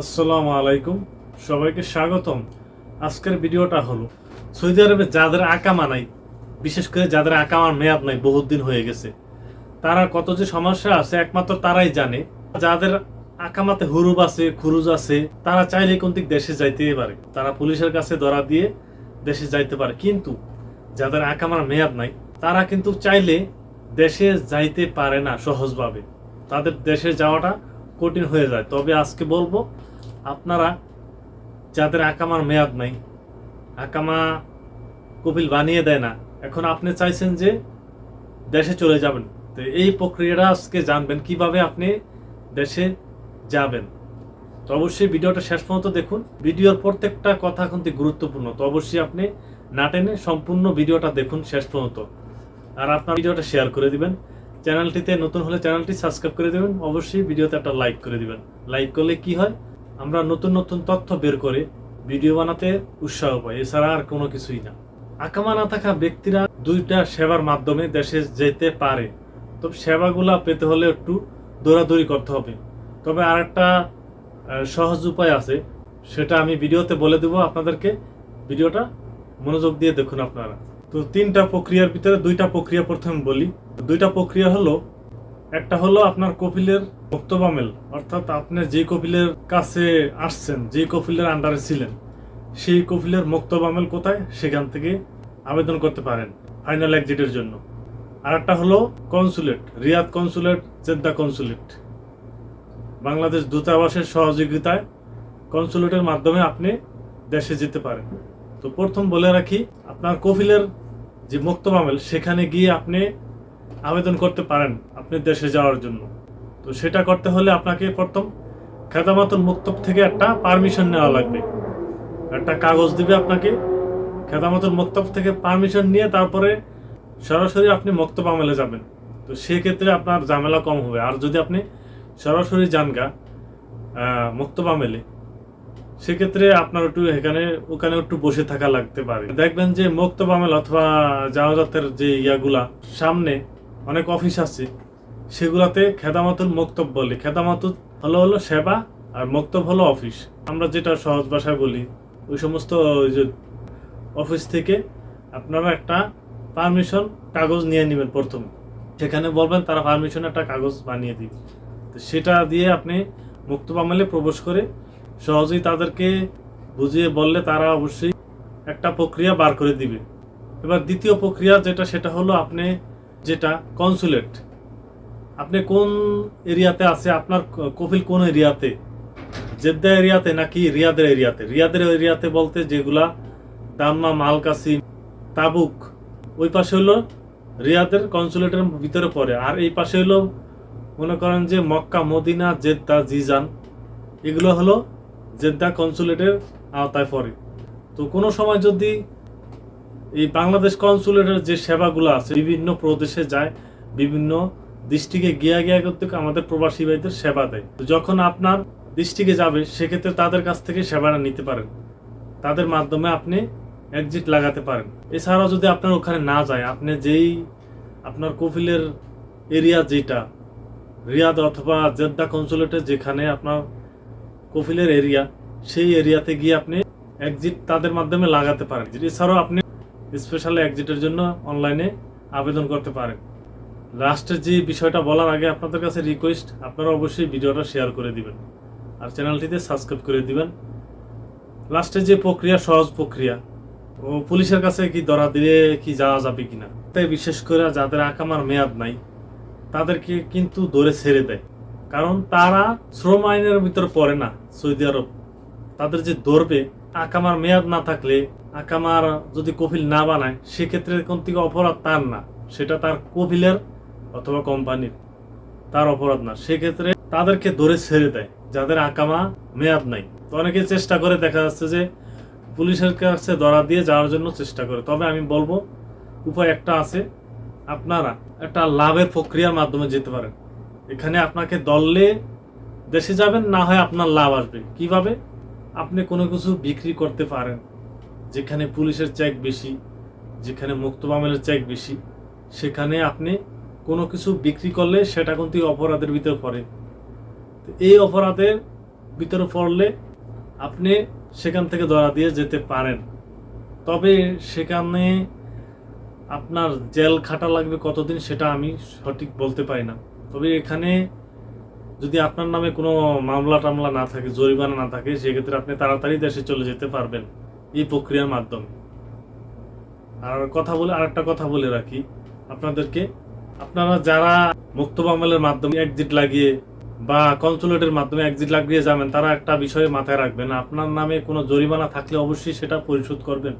আসসালামু আলাইকুম। সবাইকে স্বাগতম। আজকের ভিডিওটা হলো, সৌদি আরবে যাদের আকামা নাই, বিশেষ করে যাদের আকামার মেয়াদ নাই, বহুত দিন হয়ে গেছে, তারা কত যে সমস্যা আছে, একমাত্র তারাই জানে। যাদের আকামাতে হুরুব আছে, খুরুজ আছে, তারা চাইলে কোন দিক দেশে যাইতে পারে। তারা পুলিশের কাছে ধরা দিয়ে দেশে যাইতে পারে। কিন্তু যাদের আকামার মেয়াদ নাই, তারা কিন্তু চাইলে দেশে যাইতে পারে না সহজভাবে। তাদের দেশে যাওয়াটা কঠিন হয়ে যায়। তবে আজকে বলব, আপনারা যাদের আকামার মেয়াদ নাই, আকামা কপিল বানিয়ে দেয় না, এখন আপনি চাইছেন যে দেশে চলে যাবেন। তো এই প্রক্রিয়াটা আজকে জানবেন, কীভাবে আপনি দেশে যাবেন। তো অবশ্যই ভিডিওটা শেষ পর্যন্ত দেখুন। ভিডিওর প্রত্যেকটা কথা কিন্তু গুরুত্বপূর্ণ। তো অবশ্যই আপনি না টেনে সম্পূর্ণ ভিডিওটা দেখুন শেষ পর্যন্ত। আর আপনার ভিডিওটা শেয়ার করে দিবেন। চ্যানেলটিতে নতুন হলে চ্যানেলটি সাবস্ক্রাইব করে দেবেন। অবশ্যই ভিডিওতে একটা লাইক করে দিবেন। লাইক করলে কি হয়? আমরা নতুন নতুন তথ্য বের করে ভিডিও বানাতে উৎসাহ পাই। এছাড়া আর কোনো কিছুই না। আকামা না থাকা ব্যক্তিরা দুইটা সেবার মাধ্যমে দেশে যেতে পারে। তবে সেবাগুলা পেতে হলে একটু দৌড়াদৌড়ি করতে হবে। তবে আর একটা সহজ উপায় আছে। সেটা আমি ভিডিওতে বলে দেবো আপনাদেরকে। ভিডিওটা মনোযোগ দিয়ে দেখুন আপনারা। তো তিনটা প্রক্রিয়ার ভিতরে দুইটা প্রক্রিয়া প্রথমে বলি। দুইটা প্রক্রিয়া হলো, একটা হলো আপনার কপিলের মুক্তবামেল, অর্থাৎ আপনি যে কপিলের কাছে আসছেন, যে কপিলের আন্ডারে ছিলেন, সেই কপিলের মুক্তবামেল কোথায়? সেখান থেকে আবেদন করতে পারেন ফাইনাল এক্সিটের জন্য। আর একটা হলো consulate Riyadh consulate Jeddah consulate Bangladesh দূতাবাসের সহযোগিতায় কনসুলেটের মাধ্যমে আপনি দেশে যেতে পারেন। তো প্রথম বলে রাখি, আপনার কফিলের যে মুক্তমামেল সেখানে গিয়ে আপনি আবেদন করতে পারেন আপনি দেশে যাওয়ার জন্য। তো সেটা করতে হলে আপনাকে প্রথম খেদামাতুল মুক্তব থেকে একটা পারমিশন নেওয়া লাগবে। একটা কাগজ দিবে আপনাকে খেদামাতুল মুক্তব থেকে পারমিশন নিয়ে তারপরে সরাসরি আপনি মুক্তব আমলে যাবেন। তো সেক্ষেত্রে আপনার ঝামেলা কম হবে। আর যদি আপনি সরাসরি যান গা মুক্তব আমেলে সেক্ষেত্রে আপনার একটু এখানে, ওখানে একটু বসে থাকা লাগতে পারে। দেখবেন যে মুক্তব আমেল অথবা জাহাজাতের যে ইয়াগুলা, সামনে অনেক অফিস আছে, সেগুলাতে খেদামাতুল মুক্তব বলে। খেদামাতুল হলো হলো সেবা আর মুক্তব হলো অফিস। আমরা যেটা সহজ ভাষায় বলি, ওই সমস্ত ওই যে অফিস থেকে আপনারা একটা পারমিশন কাগজ নিয়ে নেবেন প্রথমে। সেখানে বলবেন, তারা পারমিশন একটা কাগজ বানিয়ে দিবে। তো সেটা দিয়ে আপনি মুক্তব আমলে প্রবেশ করে সহজেই তাদেরকে বুঝিয়ে বললে তারা অবশ্যই একটা প্রক্রিয়া বার করে দিবে। এবার দ্বিতীয় প্রক্রিয়া যেটা, সেটা হলো আপনি যেটা কনসুলেট আপনি কোন এরিয়াতে আছে, আপনার কফিল কোন এরিয়াতে? জেদ্দা এরিয়াতে নাকি রিয়াদের এরিয়াতে? রিয়াদের এরিয়াতে বলতে যেগুলা দাম্মা মালকাসি তাবুক, ওই পাশে হলো রিয়াদের কনসুলেটের ভিতরে পড়ে। আর এই পাশে হলো মনে করেন যে মক্কা, মদিনা, জেদ্দা, জিজান, এগুলো হলো জেদ্দা কনসুলেটের আওতায় পড়ে। তো কোনো সময় যদি এই বাংলাদেশ কনসুলেটের যে সেবাগুলো আছে, বিভিন্ন প্রদেশে যায়, বিভিন্ন দৃষ্টিকে গিয়া গিয়া করতে আমাদের প্রবাসী ভাইদের সেবা দেয়। তো যখন আপনার দৃষ্টিকে যাবে, সেক্ষেত্রে তাদের কাছ থেকে সেবাটা নিতে পারেন। তাদের মাধ্যমে আপনি একজিট লাগাতে পারেন। এছাড়াও যদি আপনার ওখানে না যায়, আপনি যেই আপনার কফিলের এরিয়া যেটা, রিয়াদ অথবা জেদ্দা কনসুলেটে যেখানে আপনার কফিলের এরিয়া সেই এরিয়াতে গিয়ে আপনি এক্সিট তাদের মাধ্যমে লাগাতে পারেন। এছাড়াও আপনি স্পেশাল এক্সিটের জন্য অনলাইনে আবেদন করতে পারেন। লাস্টের যে বিষয়টা বলার আগে আপনাদের কাছে রিকোয়েস্ট আপনারা অবশ্যই ভিডিওটা শেয়ার করে দিবেন। আর চ্যানেলটিতে সাবস্ক্রাইব করে দিবেন। লাস্টে যে প্রক্রিয়া, সহজ প্রক্রিয়া, ও পুলিশের কাছে কি ধরা দিলে কি যাওয়া যাবে কিনা? তাই বিশেষ করে যাদের আকামার মেয়াদ নাই, তাদেরকে কিন্তু ধরে ছেড়ে দেয়। কারণ তারা শ্রম আইনের ভিতর পড়ে না। Saudi Arab. তাদের যে ধরবে আকামার মেয়াদ না থাকলে আকামার যদি কফিল না বানায়, সেক্ষেত্রে কোন থেকে অপরাধ তার না। সেটা তার কফিলের অথবা কোম্পানির। তার অপরাধ না। সেক্ষেত্রে তাদেরকে ধরে ছেড়ে দেয়, যাদের আকামা মেয়াদ নাই। তো অনেকে চেষ্টা করে দেখা যাচ্ছে যে পুলিশের কাছে ধরা দিয়ে যাওয়ার জন্য চেষ্টা করে। তবে আমি বলব, উপায় একটা আছে। আপনারা একটা লাভের প্রক্রিয়ার মাধ্যমে যেতে পারেন। এখানে আপনাকে দললে দেশে যাবেন, না হয় আপনার লাভ আসবে। কীভাবে? আপনি কোনো কিছু বিক্রি করতে পারেন, যেখানে পুলিশের চেক বেশি, যেখানে মুক্তবামেলের চেক বেশি, সেখানে আপনি কোনো কিছু বিক্রি করলে সেটা কিন্তু অপরাধের ভিতরে পড়ে। এই অপরাধের ভিতরে পড়লে আপনি সেখান থেকে ধরা দিয়ে যেতে পারেন। তবে সেখানে আপনার জেল খাটা লাগবে কতদিন সেটা আমি সঠিক বলতে পারি না। তবে এখানে যদি আপনার নামে কোনো মামলা টামলা না থাকে, জরিমানা না থাকে, সেক্ষেত্রে আপনি তাড়াতাড়ি দেশে চলে যেতে পারবেন এই প্রক্রিয়ার মাধ্যমে। আর কথা বলে, আরেকটা কথা বলে রাখি আপনাদেরকে। আপনারা যারা মুক্তব আমলের মাধ্যমে একজিট লাগিয়ে বা কনসুলেটের মাধ্যমে একজিট লাগিয়ে যাবেন, তারা একটা বিষয়ে মাথায় রাখবেন, আপনার নামে কোনো জরিমানা থাকলে অবশ্যই সেটা পরিশোধ করবেন।